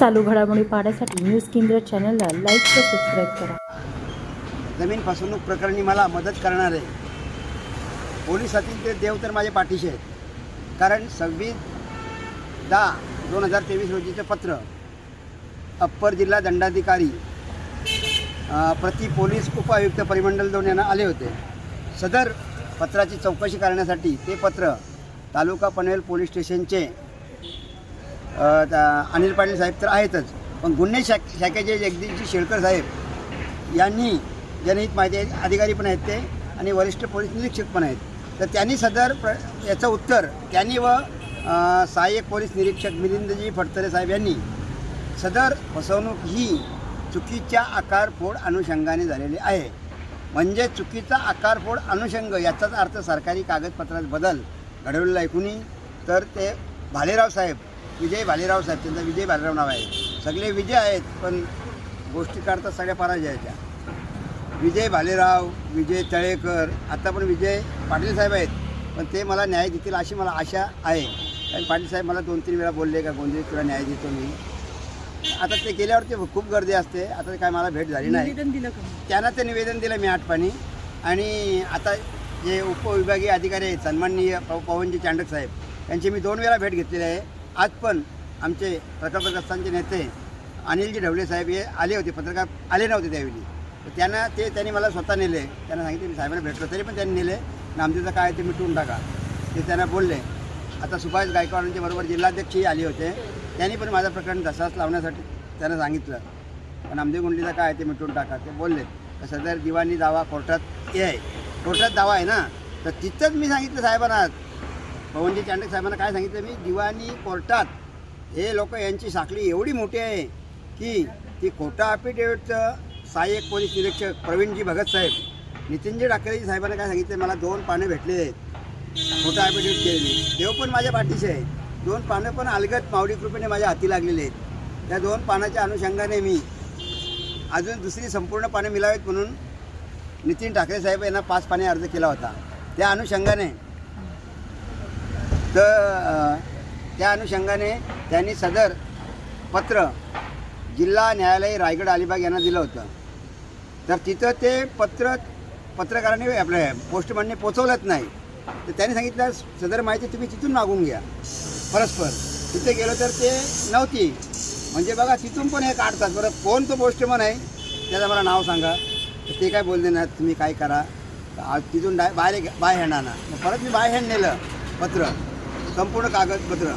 चालू घडामोडी पाहण्यासाठी न्यूज केंद्र चॅनलला लाईक व सबस्क्राईब करा. जमीन फसवणूक प्रकरणी मला मदत करणारे पोलिसातील ते देव तर माझ्या पाठीशी आहेत. कारण सव्वीस दहा दोन हजार तेवीस रोजीचं पत्र अप्पर जिल्हा दंडाधिकारी प्रति पोलीस उपआयुक्त परिमंडल दोन यांना आले होते. सदर पत्राची चौकशी करण्यासाठी ते पत्र तालुका पनवेल पोलीस स्टेशनचे अनिल पाटील साहेब तर आहेतच. पण गुन्हे शाख शाखेचे जगदीशजी शेळकर साहेब यांनी जनहित माहिती अधिकारी पण आहेत ते आणि वरिष्ठ पोलीस निरीक्षक पण आहेत. तर त्यांनी सदर प्र याचं उत्तर त्यांनी व सहाय्यक पोलीस निरीक्षक मिलिंदजी फडतरे साहेब यांनी सदर फसवणूक ही चुकीच्या आकारफोड अनुषंगाने झालेली आहे. म्हणजे चुकीचा आकारफोड अनुषंग याचाच अर्थ सरकारी कागदपत्रात बदल घडवलेला ऐकूनही तर ते भालेराव साहेब. विजय भालेराव साहेब त्यांचं विजय भालेराव नाव आहे. सगळे विजय आहेत पण गोष्टी करतात सगळ्या पराजयाच्या. विजय भालेराव विजय तळेकर आता पण विजय पाटील साहेब आहेत पण ते मला न्याय देतील अशी मला आशा आहे. कारण पाटील साहेब मला दोन तीन वेळा बोलले का गोंधळी तुला न्याय देतो मी. आता ते गेल्यावरती खूप गर्दी असते आता ते काय मला भेट झाली नाही. दिलं का? त्यांना ते निवेदन दिलं मी आठपाणी. आणि आता जे उपविभागीय अधिकारी आहेत सन्माननीय पवनजी चांडक साहेब यांची मी दोन वेळा भेट घेतलेली आहे. आज पण आमचे प्रकल्पग्रस्तांचे नेते अनिलजी ढवले साहेब हे आले होते पत्रकार आले नव्हते त्यावेळी. तर त्यांना ते त्यांनी मला स्वतः नेले. त्यांना सांगितले मी साहेबांना भेटलो. तरी पण त्यांनी नेले. नामदेवचं काय आहे ते मिटवून टाका. ते त्यांना बोलले. आता सुभाष गायकवाडांच्या बरोबर जिल्हाध्यक्षही आले होते. त्यांनी पण माझं प्रकरण तसाच लावण्यासाठी त्यांना सांगितलं. पण नामदेव गुंडीचं काय आहे ते मिटवून टाका. ते बोलले तर सदर दिवाणी दावा कोर्टात हे आहे. कोर्टात दावा आहे ना? तर तिथंच मी सांगितलं साहेबांना पवनजी चांडक साहेबांना काय सांगितलं मी दिवाणी कोर्टात हे लोक यांची साखळी एवढी मोठी आहे की ती खोटा अफिडेविटचं सहाय्यक पोलीस निरीक्षक प्रवीणजी भगत साहेब नितीनजी ठाकरेजी साहेबांना काय सांगितलं मला दोन पानं भेटले आहेत. खोटा अफिडेविट केलेली देव पण माझ्या पाठीशी आहे. दोन पानं पण अलगत मावडी कृपेने माझ्या हाती लागलेले आहेत. त्या दोन पानाच्या अनुषंगाने मी अजून दुसरी संपूर्ण पानं मिळावीत म्हणून नितीन ठाकरे साहेब यांना पाच पाने अर्ज केला होता. त्या अनुषंगाने तर त्या अनुषंगाने त्यांनी सदर पत्र जिल्हा न्यायालय रायगड अलिबाग यांना दिलं होतं. तर तिथं ते पत्र पत्रकारांनी आपल्या पोस्टमॅनने पोचवलंच नाही. तर त्यांनी सांगितलं सदर माहिती तुम्ही तिथून मागून घ्या. परस्पर. तिथे गेलो तर ते नव्हती. म्हणजे बघा तिथून पण हे काढतात. बरं कोण तो पोस्टमन आहे? त्याचं मला नाव सांगा. तर ते काय बोलले ना तुम्ही काय करा. तिथून डाय बाहेर बाय हँड आणा मग परत मी बाय हँड नेलं पत्र. संपूर्ण कागदपत्र.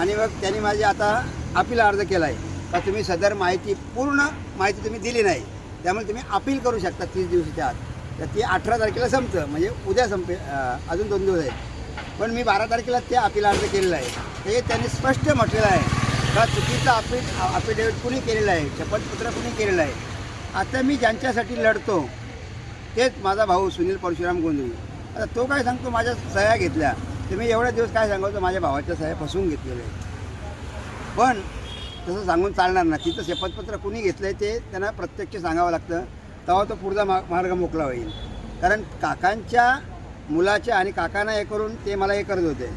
आणि मग त्यांनी माझी आता अपील अर्ज केला आहे का तुम्ही सदर माहिती पूर्ण माहिती तुम्ही दिली नाही. त्यामुळे तुम्ही अपील करू शकता तीस दिवसाच्या आत. तर ती अठरा तारखेला संपतं. म्हणजे उद्या संपे अजून दोन दिवस आहेत. पण मी बारा तारखेला ते अपील अर्ज केलेला आहे. ते त्यांनी स्पष्ट म्हटलेलं आहे. का चुकीचं अपील अफिडेविट कुणी केलेलं आहे? शपथपत्र कुणी केलेलं आहे? आता मी ज्यांच्यासाठी लढतो तेच माझा भाऊ सुनील परशुराम गोंधळी. आता तो काय सांगतो? माझ्या सह्या घेतल्या. तुम्ही एवढ्या दिवस काय सांगायचं माझ्या भावाच्या साहेब फसवून घेतलेलं आहे पण तसं सांगून चालणार ना तिथं शपथपत्र कुणी घेतलं आहे ते त्यांना प्रत्यक्ष सांगावं लागतं. तेव्हा तो पुढचा मा मार्ग मोकळा होईल. कारण काकांच्या मुलाच्या आणि काकांना हे करून ते मला हे करत होते.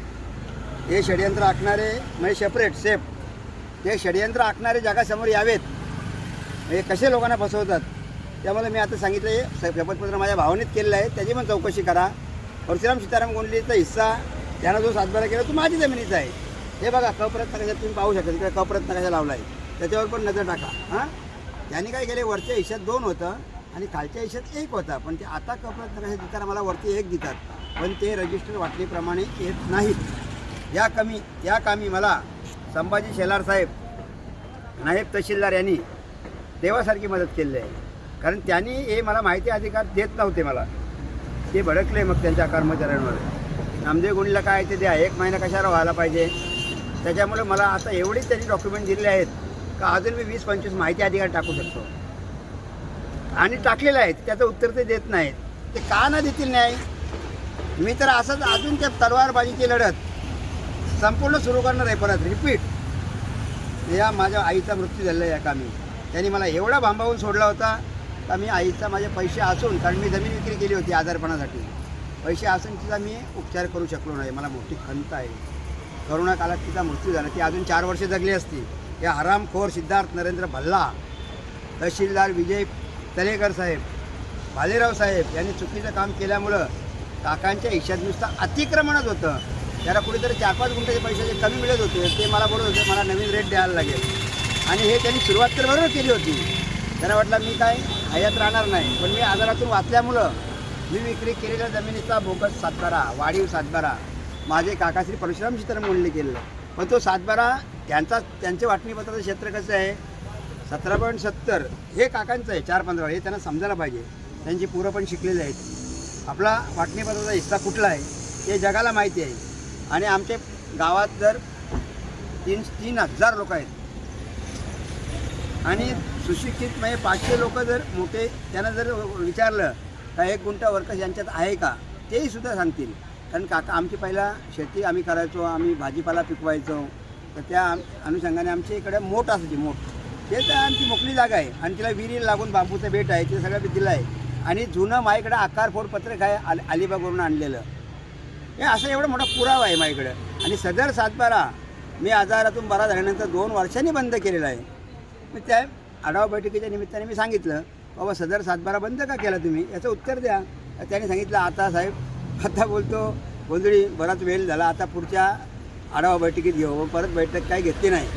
हे षडयंत्र आखणारे म्हणजे सेपरेट सेफ ते षडयंत्र आखणारे जगासमोर यावेत. हे कसे लोकांना फसवतात? त्यामुळे मी आता सांगितलं हे स- शपथपत्र माझ्या भावनेत केलेलं आहे. त्याची पण चौकशी करा. परशुराम सीताराम गोंडलीचा हिस्सा त्यानं जो सातबारा केला तो माझी जमिनीचा आहे. हे बघा कप्रत्न कशा तुम्ही पाहू शकता. तिकडे कप्रत्न कशा लावला आहे त्याच्यावर पण नजर टाका. हां? त्यांनी काय केले वरच्या हिश्यात दोन होतं आणि खालच्या हिश्यात एक होता. पण ते आता कप्रत्न कशा देताना मला वरती एक देतात. पण ते रजिस्टर वाटणीप्रमाणे येत नाहीत. या कमी या कामी मला संभाजी शेलार साहेब नायब तहसीलदार यांनी देवासारखी मदत केलेली आहे. कारण त्यांनी हे मला माहिती अधिकार देत नव्हते मला. ते भडकले मग त्यांच्या कर्मचाऱ्यांवर. नामदेव गुंडला काय ते द्या. एक महिना कशाला व्हायला पाहिजे? त्याच्यामुळे मला आता एवढे त्यांनी डॉक्युमेंट दिलेले आहेत का अजून मी वीस पंचवीस माहिती अधिकार टाकू शकतो. आणि टाकलेलं आहेत. त्याचं उत्तर ते देत नाहीत. ते का ना देतील नाही मी तर असंच अजून त्या तलवारबाजीची लढत संपूर्ण सुरू करणार आहे परत. रिपीट या माझ्या आईचा मृत्यू झालेला आहे या कामी. त्यांनी मला एवढा भांबावून सोडला होता का मी आईचा माझे पैसे असून कारण मी जमीन विक्री केली होती आजारपणासाठी. पैसे असून तिचा मी उपचार करू शकलो नाही. मला मोठी खंत आहे. करोना काळात तिचा मृत्यू झाला. ती अजून चार वर्षे जगली असती. या हरामखोर सिद्धार्थ नरेंद्र भल्ला तहसीलदार विजय तलेकर साहेब भालेराव साहेब यांनी चुकीचं काम केल्यामुळं काकांच्या हिश्यात नुसतं अतिक्रमणच होतं. त्याला कुठेतरी चार पाच गुंठ्याचे पैशाचे कमी मिळत होते. ते मला बोलत होते मला नवीन रेट द्यायला लागेल. आणि हे त्यांनी सुरुवात तर बरोबर केली होती. त्यांना वाटलं मी काय हयात राहणार नाही. पण मी आजारातून वाचल्यामुळं मी विक्री केलेल्या जमिनीचा बोगस सातबारा वाढीव सातबारा माझे काकाश्री परशुराम चित्र मोडले केलेलं. पण तो सातबारा त्यांचा त्यांचे वाटणीपत्राचं क्षेत्र कसं आहे? सतरा पॉईंट सत्तर. हे काकांचं आहे चार पंधरा. हे त्यांना समजायला पाहिजे. त्यांची पोरं पण शिकलेले आहेत. आपला वाटणीपत्राचा हिस्सा कुठला आहे? हे जगाला माहिती आहे. आणि आमच्या गावात जर तीन तीन हजार लोक आहेत. आणि सुशिक्षित म्हणजे पाचशे लोक जर मोठे त्यांना जर विचारलं का एक गुंठा वर्कर्स यांच्यात आहे का तेही सुद्धा सांगतील. कारण काका आमची पहिला शेती आम्ही करायचो आम्ही भाजीपाला पिकवायचो. तर त्या अनुषंगाने आमच्या इकडे मोठ असायची मोठ ते तर आमची मोकळी जागा आहे. आणि तिला विहिरी लागून बांबूचं बेट आहे ते सगळं दिलं आहे. आणि जुनं माईकडं आकार फोड पत्रक आहे आल अलिबागवरून आणलेलं. हे असं एवढा मोठा पुरावा आहे माईकडं आणि सदर सातबारा मी आजारातून बरा झाल्यानंतर दोन वर्षांनी बंद केलेला आहे. मी त्या आढावा बैठकीच्या निमित्ताने मी सांगितलं बाबा सदर सातबारा बंद का केला तुम्ही? याचं उत्तर द्या. त्याने सांगितलं आता साहेब आता बोलतो गोंधळी बराच वेळ झाला आता पुढच्या आढावा बैठकीत घेऊ परत बैठक काही घेतली नाही.